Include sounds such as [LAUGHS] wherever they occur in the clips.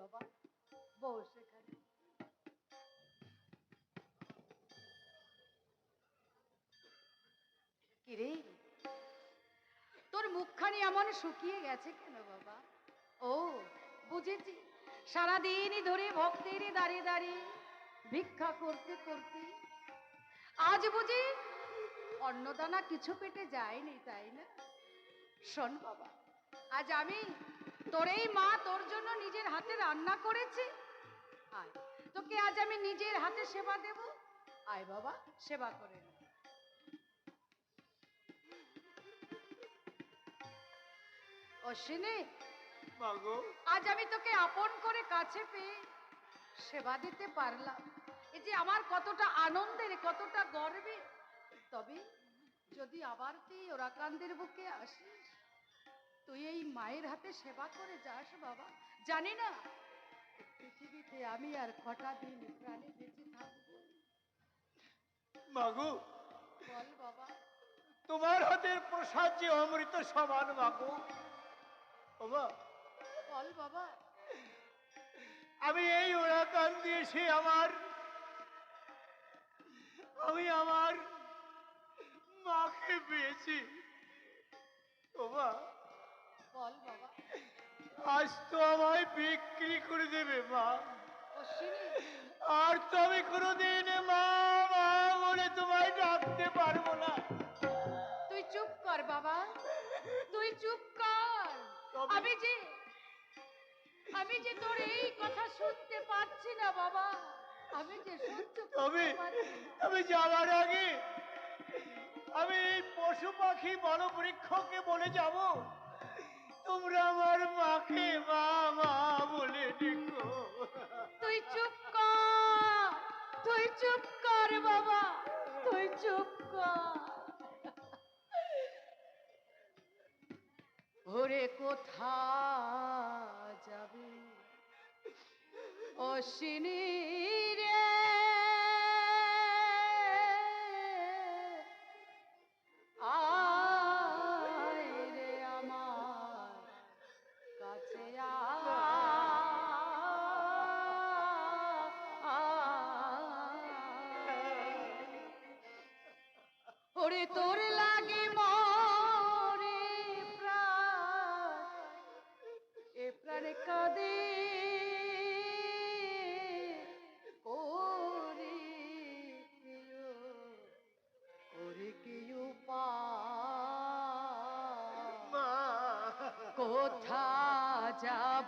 বাবা, বস এখানে। কিরে? তোর মুখখানি এমন শুকিয়ে গেছে কেন বাবা? ও, বুঝেছি। সারাদিনই ধরে ভক্তেরই দাঁড়িয়ে দাঁড়িয়ে ভিক্ষা করতে করতে। আজ বুঝি অন্নদানা কিছু পেটে যায়নি, তাই না? শোন বাবা, আজ আমি তোর এই মা তোর জন্য নিজের হাতে রান্না করেছে। আয় তোকে আজ আমি নিজের হাতে সেবা দেব। আয় বাবা সেবা করে নে। অশ্বিনী আজ আমি তোকে আপন করে কাছে পেয়ে সেবা দিতে পারলাম। এই যে আমার কতটা আনন্দের কতটা গর্বে তবে যদি আবার তুই ওরাকান্দের বুকে আসিস তুই এই মায়ের হাতে সেবা করে যাস বাবা। জানি না পৃথিবীতে আমি আর কটা দিন প্রাণে বেঁচে থাকব। মাগো বল বাবা। তোমার হাতের প্রসাদ যে অমৃত সমান মাগো। বল বাবা। আমি এই ওরা কান দিয়েছি আমার আমি আমার মাকে পেয়েছি। ওমা বল বাবা। আজ তো আমায় বিক্রি করে দেবে মা। আর তো আমি কোনোদিন মা মা বলে তোমায় ডাকতে পারব না। তুই চুপ কর বাবা। তুই চুপ কর। আমি যে আমি যে তোর এই কথা শুনতে পাচ্ছি না বাবা। আমি যে সহ্য তবে। আমি যাওয়ার আগে আমি এই পশু পাখি বড় বৃক্ষকে বলে যাব। তোমরা আমার মাকে মা বলে ডেকো। তুই চুপ কর, তুই চুপ কর বাবা, তুই চুপ কর। ওরে কোথা যাবে? অশ্বিনী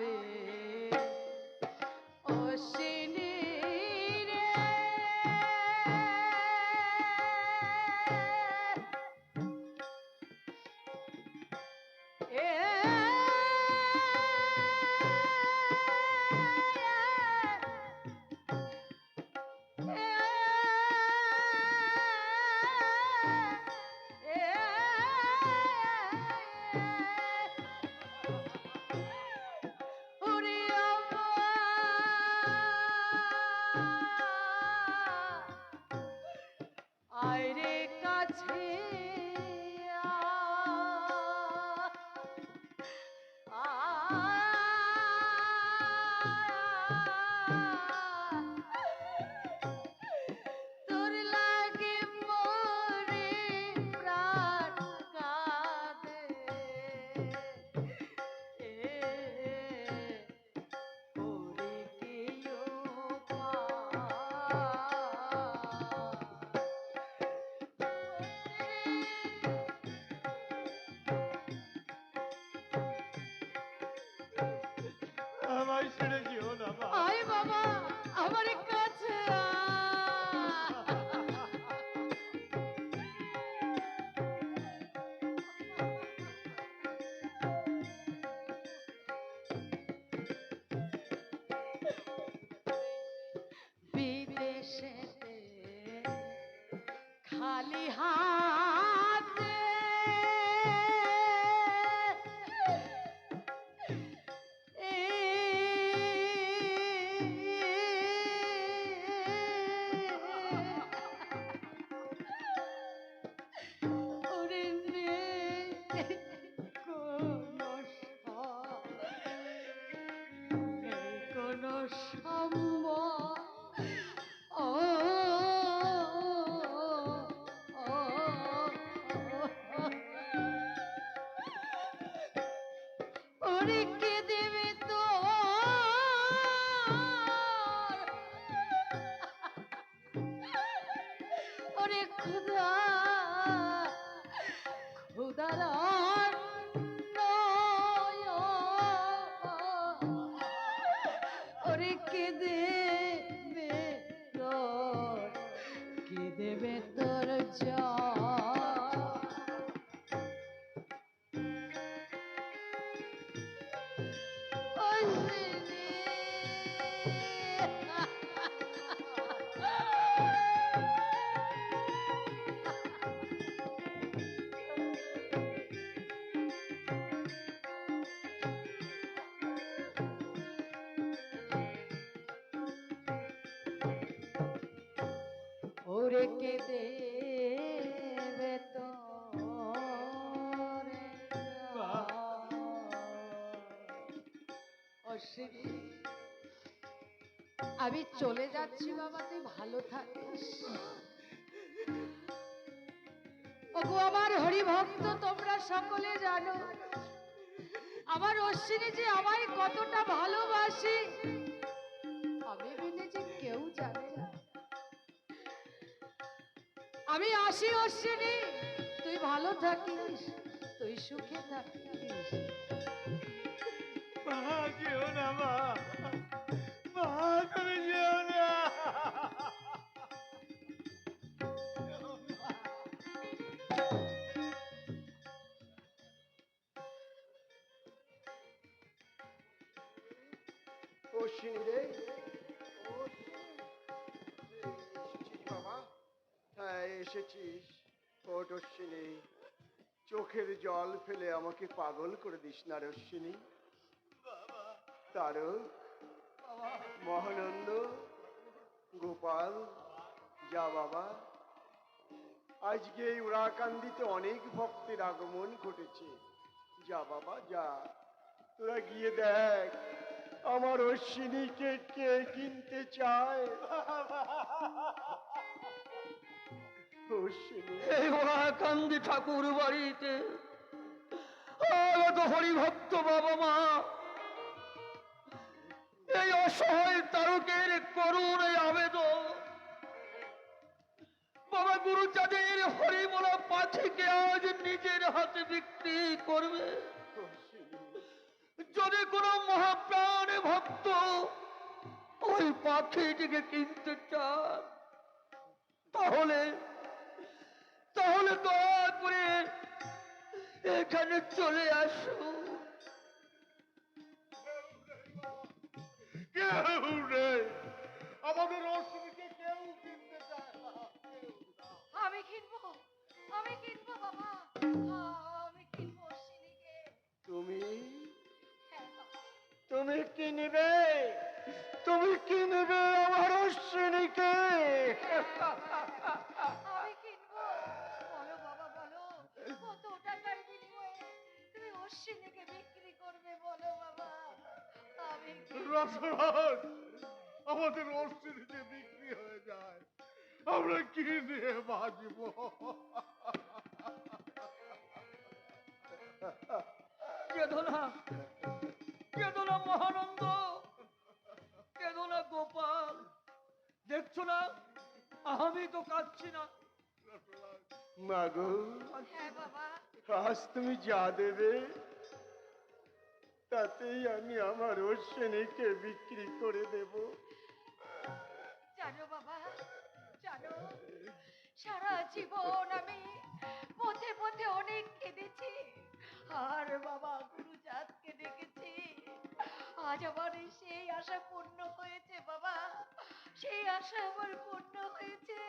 যাবে কাছে আমার কাছে আয়। বিদেশেতে খালি হাতে ওরে খুদা খুদার ওরে কে দেবে তোর কে দেবে তোর জয়? কে দেবে আমি চলে যাচ্ছি বাবা তুই ভালো থাকিস। ওগো আমার হরিভক্ত তোমরা সকলে জানো আমার অশ্বিনী যে আমায় কতটা ভালোবাসি। আমি আসি অশ্বিনী, তুই ভালো থাকিস, তুই সুখে থাকিস। মা, যেও না মা মা, তুমি যেও না। হ্যাঁ এসেছিস? অশ্বিনী চোখের জল ফেলে আমাকে পাগল করে দিস না রে অশ্বিনী তারক মহানন্দ গোপাল যা বাবা। আজকে এই উড়াকান্দিতে অনেক ভক্তের আগমন ঘটেছে। যা বাবা যা। তোরা গিয়ে দেখ আমার অশ্বিনীকে কে কিনতে চায়। [LAUGHS] এই ঠাকুর বাড়িতে। আগত হরিভক্ত বাবা মা। এই অসহায় তারকের করুণ আবেদন। বাবা গুরুচাঁদের হরিমোলা পাখিকে আজ নিজের হাতে বিক্রি করবে। যদি কোনো মহাপ্রাণ ভক্ত ওই পাখিটিকে কিনতে চান, তাহলে তাহলে দয়া করে এখানে চলে আসো। কেউ নেই। আমাদের অশ্বিনীকে কেউ কিনতে চায় না। আমি কিনবো আমি কিনবো বাবা। আমি কিনবো অশ্বিনীকে তুমি? হ্যাঁ তুমি কিনবে তুমি কিনবে আমার অশ্বিনীকে রসরাজ আমাদের অশ্বিনী বিক্রি হয়ে যায়। আমরা কি নিয়ে বাঁচবো? কেদনা কেদনা মহানন্দ। কেদনা গোপাল। দেখছ না? আমি তো কাঁদছি না। মাগো হ্যাঁ বাবা। আজ তুমি যা দেবে তাতেই আমি আমার অশ্বিনীকে বিক্রি করে দেব। জানো বাবা, জানো, সারা জীবন আমি পথে পথে অনেক কেঁদেছি। আর বাবা, গুরুজাতকে দেখেছি। আজ আমার সেই আশা পূর্ণ হয়েছে বাবা, সেই আশা আমার পূর্ণ হয়েছে।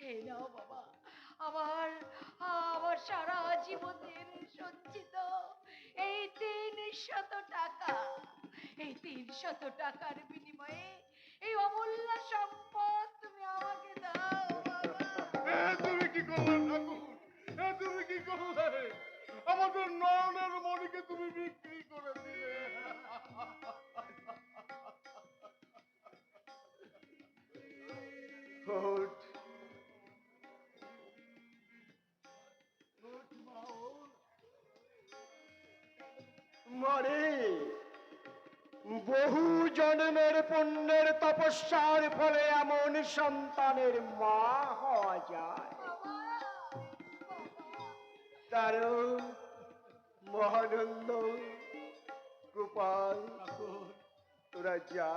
হে নাও বাবা, আমার আমার সারা জীবনের সঞ্চিত এই তিন শত টাকা, এই তিন শত টাকার বিনিময়ে এই অমূল্য সম্পদ তুমি আমাকে দাও তুমি কি করলে ঠাকুর? তুমি কি করলে? আমাদের নয়নের মণিকে তুমি বিক্রি করে দিলে। মারে। বহু জন্মের পুণ্যের তপস্যার ফলে এমন সন্তানের মা হওয়া যায়। তার মহানন্দ, গোপাল, তোরা যা।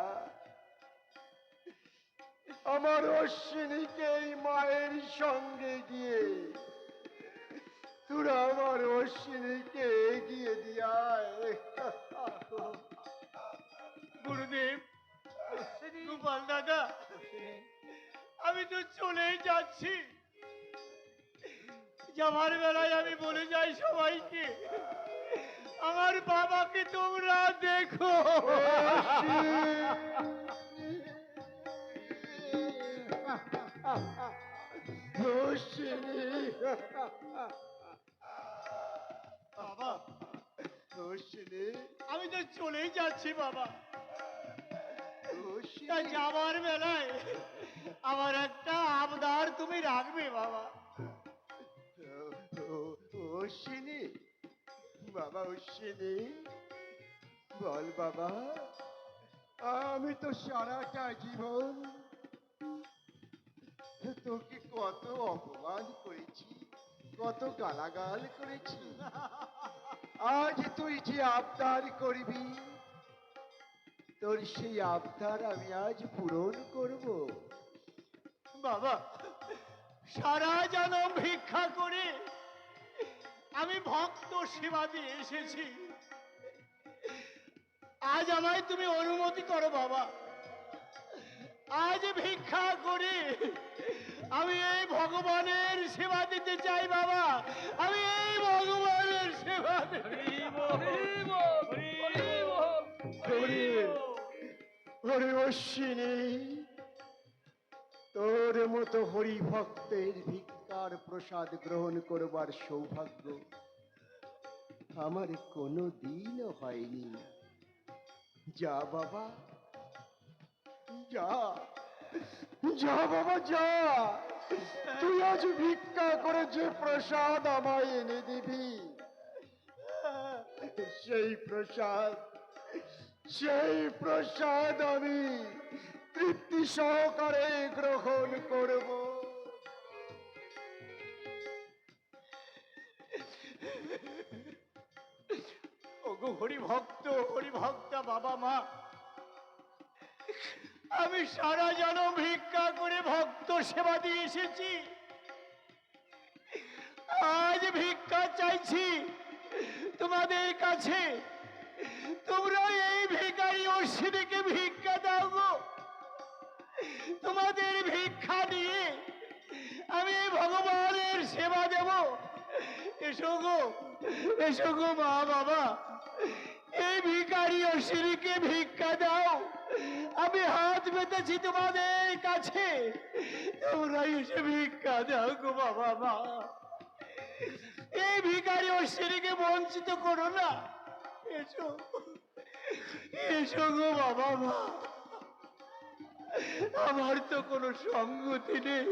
আমার অশ্বিনীকে মায়ের সঙ্গে গিয়ে, তোরা আমার অশ্বিনীকে এগিয়ে দিয়ায় দাদা আমি তো চলেই যাচ্ছি। যাবার বেলায় আমি বলে যাই সবাইকে, আমার বাবাকে তোমরা দেখো। বাবা, আমি তো চলেই যাচ্ছি, বাবা। বেলায় আমার একটা আবদার তুমি রাখবে, বাবা। অশ্বিনী বাবা অশ্বিনী, বল বাবা, আমি তো সারাটা জীবন তোকে কত অপমান করেছি, কত গালাগাল করেছি। আজ তুই যে আবদার করবি তোর সেই আবদার আমি আজ পূরণ করব। বাবা সারা জনম ভিক্ষা করে আমি ভক্ত সেবা দিয়ে এসেছি। আজ আমায় তুমি অনুমতি করো বাবা। আজ ভিক্ষা করে আমি এই ভগবানের সেবা দিতে চাই বাবা। আমি এই ভগবানের সেবা দিতে অশ্বিনী, তোর মতো হরি ভক্তের ভিক্ষার প্রসাদ গ্রহণ করবার সৌভাগ্য আমার কোনো দিনও হয়নি। যা বাবা, যা যা বাবা, যা। তুই আজ ভিক্ষা করে যে প্রসাদ আমায় এনে দিবি, সেই প্রসাদ সেই প্রসাদ আমি তৃপ্তি সহকারে গ্রহণ করব। ওগো হরি ভক্ত হরি ভক্তা বাবা মা, আমি সারা যেন ভিক্ষা করে ভক্ত সেবা দিয়ে এসেছি। আজ ভিক্ষা চাইছি তোমাদের কাছে। অশ্বিনীকে ভিক্ষা দাও তোমাদের ভিক্ষা দিয়ে আমি ভগবানের সেবা দেব। এসো গো এসো গো মা বাবা। এই ভিখারি অশ্বিনীকে ভিক্ষা দাও। আমি হাত পেতেছি তোমাদের কাছে। তোমরা এসে ভিক্ষা দাও গো বাবা মা। এই ভিখারি অশ্বিনীকে বঞ্চিত করো না। এসো। এসো গো বাবা মা। আমার তো কোনো সঙ্গতি নেই।